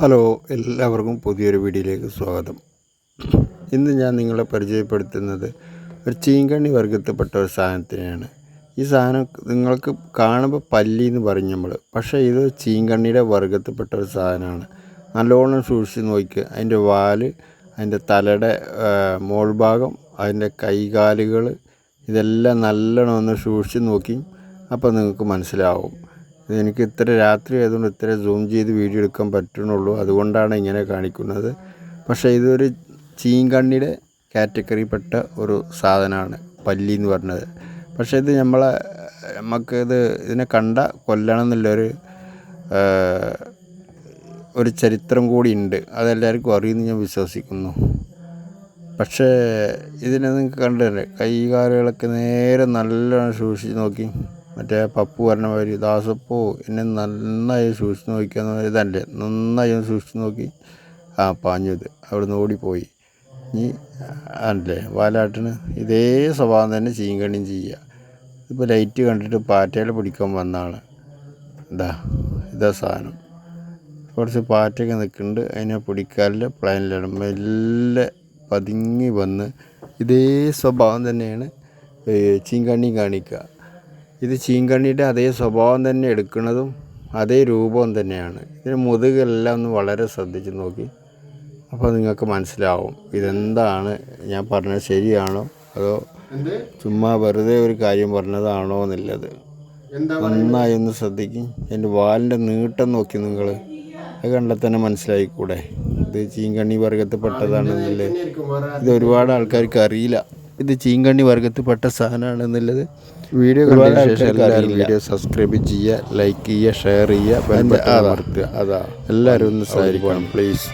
Hello എല്ലാവർക്കും പുതിയൊരു വീഡിയോയിലേക്ക് സ്വാഗതം. ഇന്ന് ഞാൻ നിങ്ങളെ പരിചയപ്പെടുത്തുന്നത് ഒരു ചീങ്കണ്ണി വർഗത്തിൽപ്പെട്ട ഒരു സാധനത്തിനെയാണ്. ഈ സാധനം നിങ്ങൾക്ക് കാണുമ്പോൾ പല്ലി എന്ന് പറയും നമ്മൾ. പക്ഷേ ഇത് ചീങ്കണ്ണിയുടെ വർഗത്തിൽപ്പെട്ട ഒരു സാധനമാണ്. നല്ലോണം സൂക്ഷിച്ച് നോക്കി അതിന്റെ വാൽ അതിന്റെ തലയുടെ മോൾ ഭാഗം അതിന്റെ കൈകാലുകൾ ഇതെല്ലാം നല്ലോണം ഒന്ന് സൂക്ഷിച്ച് നോക്കി. അപ്പോൾ നിങ്ങൾക്ക് മനസ്സിലാവും. എനിക്ക് ഇത്ര രാത്രി ആയതുകൊണ്ട് ഇത്ര സൂം ചെയ്ത് വീഡിയോ എടുക്കാൻ പറ്റുന്നുള്ളൂ. അതുകൊണ്ടാണ് ഇങ്ങനെ കാണിക്കുന്നത്. പക്ഷേ ഇതൊരു ചീങ്കണ്ണിയുടെ കാറ്റഗറിപ്പെട്ട ഒരു സാധനമാണ്. പല്ലി എന്ന് പറഞ്ഞത്. പക്ഷേ ഇത് നമ്മളെ നമുക്ക് ഇത് ഇതിനെ കണ്ട കൊല്ലണം എന്നുള്ളൊരു ഒരു ചരിത്രം കൂടി ഉണ്ട്. അതെല്ലാവർക്കും അറിയുമെന്ന് ഞാൻ വിശ്വസിക്കുന്നു. പക്ഷേ ഇതിനെ നിങ്ങൾക്ക് കണ്ടില്ലേ കൈകാലുകളൊക്കെ നേരെ നല്ലോണം സൂക്ഷിച്ച് നോക്കി. മറ്റേ പപ്പു പറഞ്ഞ മാതിരി ദാസപ്പോ എന്നെ നന്നായി സൂക്ഷിച്ച് നോക്കിയെന്ന് ഇതല്ലേ? നന്നായി ഒന്ന് സൂക്ഷിച്ച് നോക്കി. ആ പാഞ്ഞത് അവിടുന്ന് ഓടിപ്പോയി. ഇനി അല്ലേ? വാലാട്ടിന് ഇതേ സ്വഭാവം തന്നെ ചീങ്കണിയും ചെയ്യുക. ഇപ്പോൾ ലൈറ്റ് കണ്ടിട്ട് പാറ്റയിൽ പിടിക്കാൻ വന്നാണ്. ഇതാ ഇതാ സാധനം. കുറച്ച് പാറ്റയൊക്കെ നിൽക്കുന്നുണ്ട്. അതിനെ പിടിക്കാറില്ല. പ്ലാനിലാണ് മെല്ലെ പതുങ്ങി വന്ന് ഇതേ സ്വഭാവം തന്നെയാണ് ചീങ്കണ്ണിയും ചീങ്കണ്ണി കാണിക്കുക. ഇത് ചീങ്കണ്ണിയുടെ അതേ സ്വഭാവം തന്നെ എടുക്കുന്നതും അതേ രൂപവും തന്നെയാണ്. ഇതിന് മുതുകെല്ലാം ഒന്ന് വളരെ ശ്രദ്ധിച്ച് നോക്കി. അപ്പോൾ നിങ്ങൾക്ക് മനസ്സിലാവും ഇതെന്താണ്? ഞാൻ പറഞ്ഞത് ശരിയാണോ? അതോ ചുമ്മാ വെറുതെ ഒരു കാര്യം പറഞ്ഞതാണോ എന്നുള്ളത്. നന്നായി ഒന്ന് ശ്രദ്ധിക്കും. എന്റെ വാലിന്റെ നീട്ടം നോക്കി നിങ്ങൾ. അത് കണ്ടാൽ തന്നെ മനസ്സിലായിക്കൂടെ. ഇത് ചീങ്കണ്ണി വർഗത്തിൽപ്പെട്ടതാണെന്നുള്ളത് ഇത് ഒരുപാട് ആൾക്കാർക്ക് അറിയില്ല. ഇത് ചീങ്കണ്ണി വർഗത്തിൽപ്പെട്ട സാധനമാണെന്നുള്ളത് വീഡിയോ കണ്ടതിന് ശേഷം എല്ലാവരും വീഡിയോ സബ്സ്ക്രൈബ് ചെയ്യുക ലൈക്ക് ചെയ്യുക ഷെയർ ചെയ്യുക അതാ. എല്ലാവരും ഒന്ന് സഹായിക്കണം പ്ലീസ്